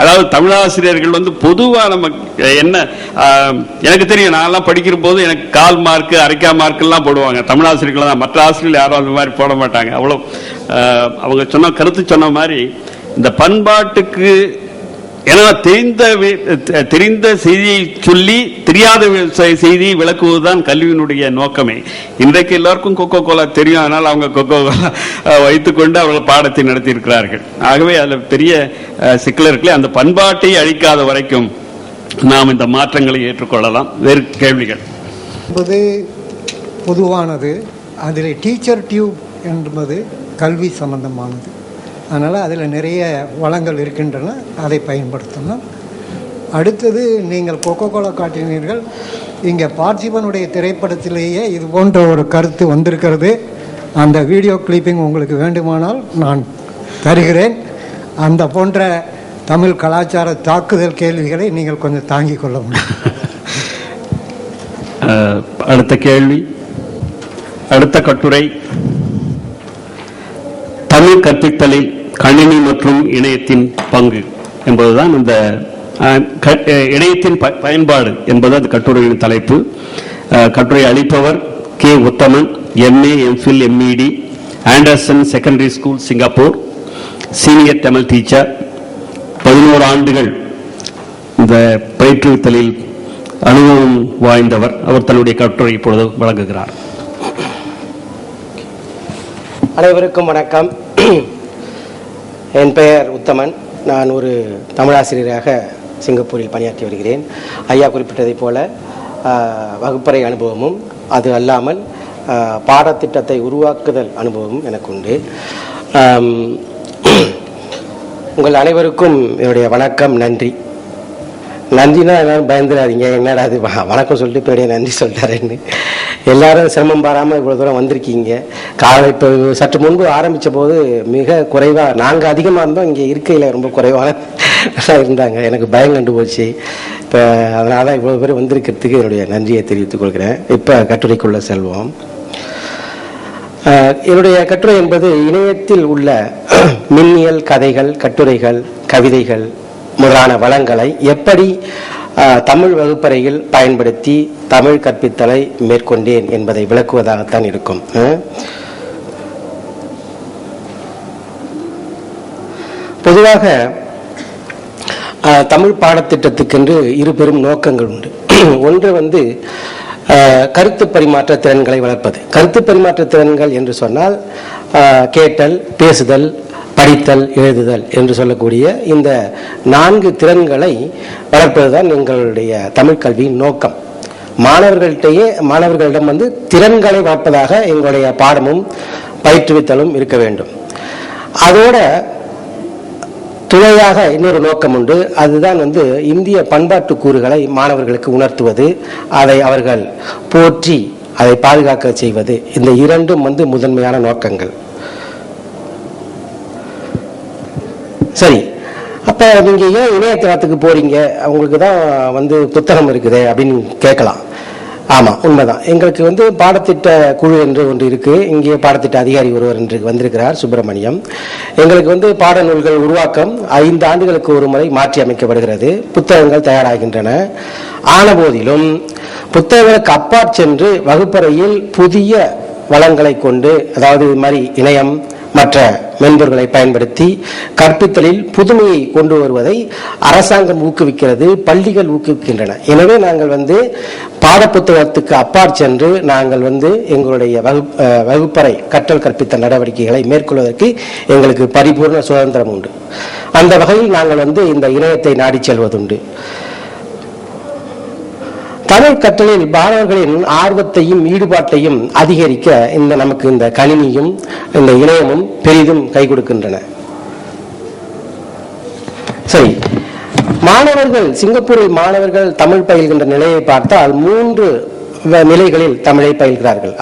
அதாவது தமிழாசிரியர்கள் வந்து பொதுவாக நம்ம என்ன எனக்கு தெரியும் நான்லாம் படிக்கிற போது எனக்கு கால் மார்க்கு அரைக்கா மார்க்கெல்லாம் போடுவாங்க. தமிழாசிரியர்கள் தான். மற்ற ஆசிரியர்கள் யாரும் அந்த மாதிரி போட மாட்டாங்க. அவ்வளோ அவங்க சொன்ன கருத்து சொன்ன மாதிரி இந்த பண்பாட்டுக்கு ஏன்னா தெரிந்த வி- தெரிந்த செய்தியை சொல்லி தெரியாத செய்தியை விளக்குவதுதான் கல்வியினுடைய நோக்கமே. இன்றைக்கு எல்லாருக்கும் கொக்கோ கோலா தெரியும் அதனால் அவங்க கொக்கோ கோலா வைத்துக்கொண்டு அவர்கள் பாடத்தை நடத்தியிருக்கிறார்கள். ஆகவே அதில் பெரிய அஹ், சிக்கல் அந்த பண்பாட்டை அழிக்காத வரைக்கும் நாம் இந்த மாற்றங்களை ஏற்றுக்கொள்ளலாம். வேறு கேள்விகள்? என்பது பொதுவானது. அதில் டீச்சர் டியூப் என்பது கல்வி சம்பந்தமானது. அதனால் அதில் நிறைய வளங்கள் இருக்கின்றன அதை பயன்படுத்தணும் அடுத்தது நீங்கள் கொக்கோ கோலா காட்டினீர்கள். இங்கே பார்த்திபனுடைய திரைப்படத்திலேயே இது போன்ற ஒரு கருத்து வந்திருக்கிறது. அந்த வீடியோ கிளிப்பிங் உங்களுக்கு வேண்டுமானால் நான் தருகிறேன். அந்த போன்ற தமிழ் கலாச்சார தாக்குதல் கேள்விகளை நீங்கள் கொஞ்சம் தாங்கிக் கொள்ள முடியும். அடுத்த கேள்வி. அடுத்த கட்டுரை. தமிழ் கற்பித்தலில் கணினி மற்றும் இணையத்தின் பங்கு என்பதுதான் இந்த இணையத்தின் பயன்பாடு என்பது அந்த கட்டுரையின் தலைப்பு. கட்டுரை அளிப்பவர் K. Uthaman MA MPhil MEd Anderson secondary school Singapore. Senior Tamil teacher. பதினோரு ஆண்டுகள் இந்த பயிற்றுவித்தலில் அனுபவம் வாய்ந்தவர். அவர் தன்னுடைய கட்டுரை இப்பொழுது வழங்குகிறார். அனைவருக்கும் வணக்கம். என் பெயர் உத்தமன். நான் ஒரு தமிழாசிரியராக சிங்கப்பூரில் பணியாற்றி வருகிறேன். ஐயா குறிப்பிட்டதைப் போல வகுப்பறை அனுபவமும் அது அல்லாமல் பாடத்திட்டத்தை உருவாக்குதல் அனுபவமும் எனக்கு உண்டு. உங்கள் அனைவருக்கும் என்னுடைய வணக்கம் நன்றி. நன்றினா எல்லாரும் பயந்துடாதீங்க. என்னடா அது? வணக்கம் சொல்லிட்டு போயிடே நன்றி சொல்லிட்டாருன்னு எல்லாரும் சிரமம் பாராமல் இவ்வளோ தூரம் வந்திருக்கீங்க. காலை இப்போ சற்று முன்பு ஆரம்பித்த போது மிக குறைவாக நாங்கள் அதிகமாக இருந்தோம் இங்கே இருக்கையில் ரொம்ப குறைவான இருந்தாங்க. எனக்கு பயம் கண்டு போச்சு. இப்போ அதனால் தான் இவ்வளோ பேர் வந்திருக்கிறதுக்கு என்னுடைய நன்றியை தெரிவித்துக் கொள்கிறேன். இப்போ கட்டுரைக்குள்ளே செல்வோம். என்னுடைய கட்டுரை என்பது இணையத்தில் உள்ள மின்னியல் கதைகள் கட்டுரைகள் கவிதைகள் முதலான வளங்களை எப்படி தமிழ் வகுப்பறையில் பயன்படுத்தி தமிழ் கற்பித்தலை மேற்கொண்டேன் என்பதை விளக்குவதாகத்தான் இருக்கும். பொதுவாக தமிழ் பாடத்திட்டத்துக்கென்று இரு பெரும் நோக்கங்கள் உண்டு. ஒன்று வந்து கருத்து பரிமாற்ற திறன்களை வளர்ப்பது. கருத்து பரிமாற்ற திறன்கள் என்று சொன்னால் கேட்டல் பேசுதல் படித்தல் எழுதுதல் என்று சொல்லக்கூடிய இந்த நான்கு திறன்களை வளர்ப்பதுதான் எங்களுடைய தமிழ் கல்வியின் நோக்கம். மாணவர்கள்ட்டயே மாணவர்களிடம் வந்து திறன்களை வளர்ப்பதாக எங்களுடைய பாடமும் பயிற்றுவித்தலும் இருக்க வேண்டும். அதோட துணையாக இன்னொரு நோக்கம் உண்டு. அதுதான் வந்து இந்திய பண்பாட்டு கூறுகளை மாணவர்களுக்கு உணர்த்துவது அதை அவர்கள் போற்றி அதை பாதுகாக்க செய்வது. இந்த இரண்டும் வந்து முதன்மையான நோக்கங்கள். சரி. அப்போ நீங்கள் ஏன் இணையதளத்துக்கு போகிறீங்க அவங்களுக்கு தான் வந்து புத்தகம் இருக்குது அப்படின்னு கேட்கலாம். ஆமாம் உண்மைதான். எங்களுக்கு வந்து பாடத்திட்ட குழு என்று ஒன்று இருக்குது இங்கே பாடத்திட்ட அதிகாரி ஒருவர் என்று வந்திருக்கிறார் சுப்பிரமணியம். எங்களுக்கு வந்து பாடநூல்கள் உருவாக்கம் ஐந்து ஆண்டுகளுக்கு ஒரு முறை மாற்றி அமைக்கப்படுகிறது. புத்தகங்கள் தயாராகின்றன. ஆனபோதிலும் புத்தகங்களுக்கு அப்பாற் சென்று வகுப்பறையில் புதிய வளங்களை கொண்டு அதாவது இது மாதிரி இணையம் மற்ற மென்பொருளை பயன்படுத்தி கற்பித்தலில் புதுமையை கொண்டு வருவதை அரசாங்கம் ஊக்குவிக்கிறது பள்ளிகள் ஊக்குவிக்கின்றன. எனவே நாங்கள் வந்து பாடப்புத்தகத்துக்கு அப்பாற் சென்று நாங்கள் வந்து எங்களுடைய அஹ் வகுப்பறை கற்றல் கற்பித்தல் நடவடிக்கைகளை மேற்கொள்வதற்கு எங்களுக்கு பரிபூர்ண சுதந்திரம் உண்டு. அந்த வகையில் நாங்கள் வந்து இந்த இணையத்தை நாடி செல்வதுண்டு. தமிழ் கற்றலில் மாணவர்களின் ஆர்வத்தையும் ஈடுபாட்டையும் அதிகரிக்க இந்த நமக்கு இந்த கணினியும் இந்த இணையமும் பெரிதும் கை கொடுக்கின்றன. சரி. மாணவர்கள் சிங்கப்பூரில் மாணவர்கள் தமிழ் பயில்கின்ற நிலையை பார்த்தால் மூன்று வ- நிலைகளில் தமிழை பயில்கிறார்கள்.